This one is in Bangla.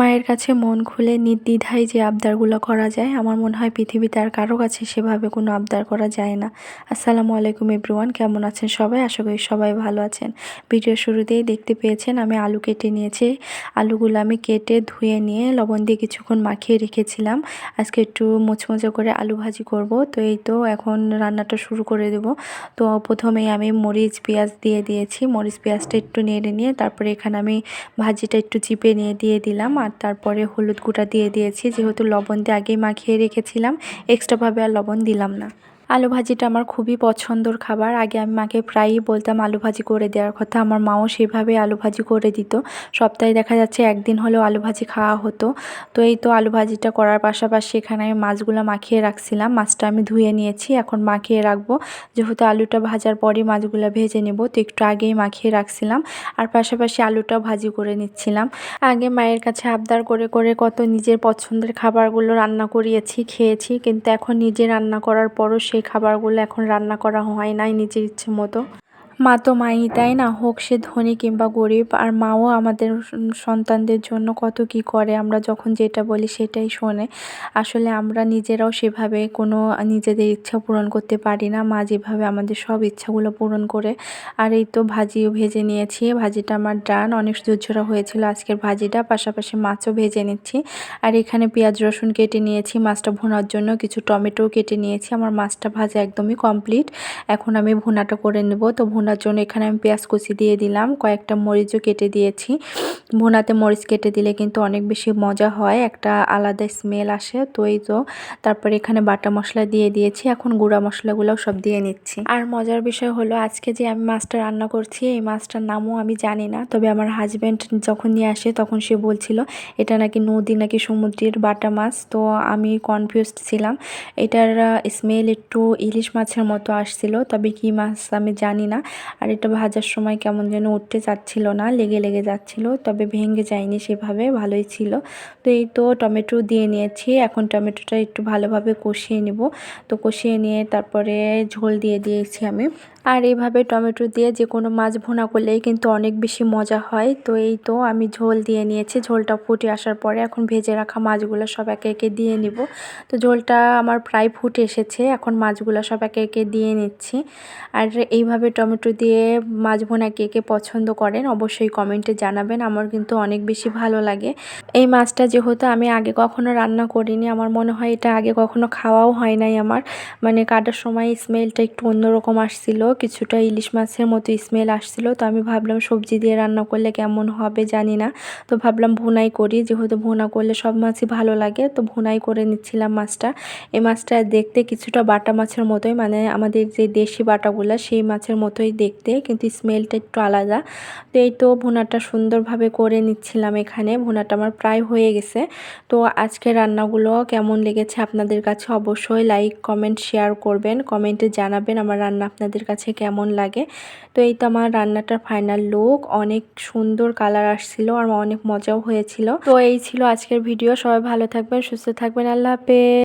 মায়ের কাছে মন খুলে নির্দ্বিধায় যে আবদারগুলো করা যায়, আমার মনে হয় পৃথিবীতে আর কারও কাছে সেভাবে কোনো আবদার করা যায় না। আসসালামু আলাইকুম এভরিওয়ান, কেমন আছেন সবাই? আশা করি সবাই ভালো আছেন। ভিডিও শুরুতেই দেখতে পেয়েছেন, আমি আলু কেটে নিয়েছি। আলুগুলো আমি কেটে ধুয়ে নিয়ে লবণ দিয়ে কিছুক্ষণ মাখিয়ে রেখেছিলাম। আজকে একটু মুচমুচে করে আলু ভাজি করব। তো এই তো এখন রান্নাটা শুরু করে দেব। তো প্রথমেই আমি মরিচ, পেঁয়াজ দিয়ে দিয়েছি। মরিচ, পেঁয়াজটা একটু নেড়ে নিয়ে তারপরে এখানে আমি ভাজিটা একটু চিপে নিয়ে দিয়ে দিলাম। আর তারপরে হলুদ গুঁড়া দিয়ে দিয়েছি। যেহেতু লবণ দিয়ে আগেই মাখিয়ে রেখেছিলাম এক্সট্রাভাবে আর লবণ দিলাম না। আলু ভাজিটা আমার খুবই পছন্দর খাবার। আগে আমি মাকে প্রায়ই বলতাম আলু ভাজি করে দেওয়ার কথা। আমার মাও সেভাবে আলু ভাজি করে দিত। সপ্তাহে দেখা যাচ্ছে একদিন হলেও আলু ভাজি খাওয়া হতো। তো এই তো আলু ভাজিটা করার পাশাপাশি এখানে আমি মাছগুলো মাখিয়ে রাখছিলাম। মাছটা আমি ধুয়ে নিয়েছি। এখন মাখিয়ে রাখব। যেহেতু আলুটা ভাজার পরই মাছগুলো ভেজে নেব, তো একটু আগেই মাখিয়ে রাখছিলাম। আর পাশাপাশি আলুটাও ভাজি করে নিচ্ছিলাম। আগে মায়ের কাছে আবদার করে করে কত নিজের পছন্দের খাবারগুলো রান্না করিয়েছি, খেয়েছি। কিন্তু এখন নিজে রান্না করার পরও সেই খাবারগুলো এখন রান্না করা হয় নাই নিজের ইচ্ছে মতো। মা তো মাই, তাই না? হোক, সে ধনী কিংবা গরিব, আর মাও আমাদের সন্তানদের জন্য কত কি করে? আমরা যখন যেটা বলি সেটাই শোনে। আসলে আমরা নিজেরাও সেভাবে কোনো নিজেদের ইচ্ছা পূরণ করতে পারি না। মা যেভাবে আমাদের সব ইচ্ছাগুলো পূরণ করে। আর এই তো ভাজিও ভেজে নিয়েছি। ভাজিটা আমার ডান। অনেক ঝরঝরা হয়েছিল আজকের ভাজিটা। পাশাপাশি মাছও ভেজে নিচ্ছি। আর এখানে পেঁয়াজ, রসুন কেটে নিয়েছি। মাছটা ভোনার জন্য কিছু টমেটোও কেটে নিয়েছি। আমার মাছটা ভাজা একদমই কমপ্লিট। এখন আমি ভুনাটা করে নেব। তো ভুনা ভুনার জন্য এখানে আমি পেঁয়াজ কুচি দিয়ে দিলাম, কয়েকটা মরিচও কেটে দিয়েছি। ভুনাতে মরিচ কেটে দিলে কিন্তু অনেক বেশি মজা হয়, একটা আলাদা স্মেল আসে, তো এই তো। তারপরে এখানে বাটা মশলা দিয়ে দিয়েছি, এখন গুঁড়া মশলাগুলোও সব দিয়ে নিচ্ছি। আর মজার বিষয় হলো, আজকে যে আমি মাছটা রান্না করছি, এই মাছটার নামও আমি জানি না, তবে আমার হাজব্যান্ড যখন নিয়ে আসে তখন সে বলছিল, এটা নাকি নদী নাকি সমুদ্রের বাটা মাছ। তো আমি কনফিউজড ছিলাম। এটার স্মেল একটু ইলিশ মাছের মতো আসছিল, তবে কি মাছ আমি জানি না। আর এটা ভাজার সময় কেমন যেন উঠতে চাচ্ছিল না, লেগে লেগে যাচ্ছিল, তবে ভেঙে যায়নি সেভাবে, ভালোই ছিল। তো এই তো টমেটো দিয়ে নিয়েছি, এখন টমেটোটা একটু ভালোভাবে কষিয়ে নেব। তো কষিয়ে নিয়ে তারপরে ঝোল দিয়ে দিয়েছি আমি। আর এইভাবে টমেটো দিয়ে যে কোনো মাছ ভুনা করলেই কিন্তু অনেক বেশি মজা হয়। তো এই তো আমি ঝোল দিয়ে নিয়েছি, ঝোলটা ফুটে আসার পরে এখন ভেজে রাখা মাছগুলো সব একে একে দিয়ে নিব। তো ঝোলটা আমার প্রায় ফুটে এসেছে, এখন মাছগুলো সব একে একে দিয়ে নিচ্ছি। আর এইভাবে টমেটো দিয়ে মাছ ভোনা কে কে পছন্দ করেন অবশ্যই কমেন্টে জানাবেন, আমার কিন্তু অনেক বেশি ভালো লাগে। এই মাছটা যেহেতু আমি আগে কখনো রান্না করিনি, আমার মনে হয় এটা আগে কখনো খাওয়াও হয় নাই আমার। মানে কাটার সময় স্মেলটা একটু অন্যরকম আসছিল, কিছুটা ইলিশ মাছের মতো স্মেল আসছিল, তো আমি ভাবলাম সবজি দিয়ে রান্না করলে কেমন হবে জানি না। তো ভাবলাম ভুনাই করি, যেহেতু ভুনা করলে সব মাছই ভালো লাগে, তো ভুনাই করে নিচ্ছিলাম মাছটা। এই মাছটা দেখতে কিছুটা বাটা মাছের মতোই মানে আমাদের যে দেশি বাটাগুলো, সেই মাছের মতোই দেখতে, কিন্তু স্মেলটা একটু আলাদা। তো এই তো ভুনাটা সুন্দরভাবে করে নিচ্ছিলাম এখানে। ভুনাটা আমার প্রায় হয়ে গেছে। তো আজকে রান্নাগুলো কেমন লেগেছে আপনাদের কাছে অবশ্যই লাইক কমেন্ট শেয়ার করবেন। কমেন্টে জানাবেন আমার রান্না আপনাদের কাছে কেমন লাগে। তো এই তো আমার রান্নাটার ফাইনাল লুক অনেক সুন্দর কালার আসছিল আর অনেক মজাও হয়েছিল। তো এই ছিল আজকের ভিডিও সবাই ভালো থাকবেন, সুস্থ থাকবেন। আল্লাহ হাফেজ।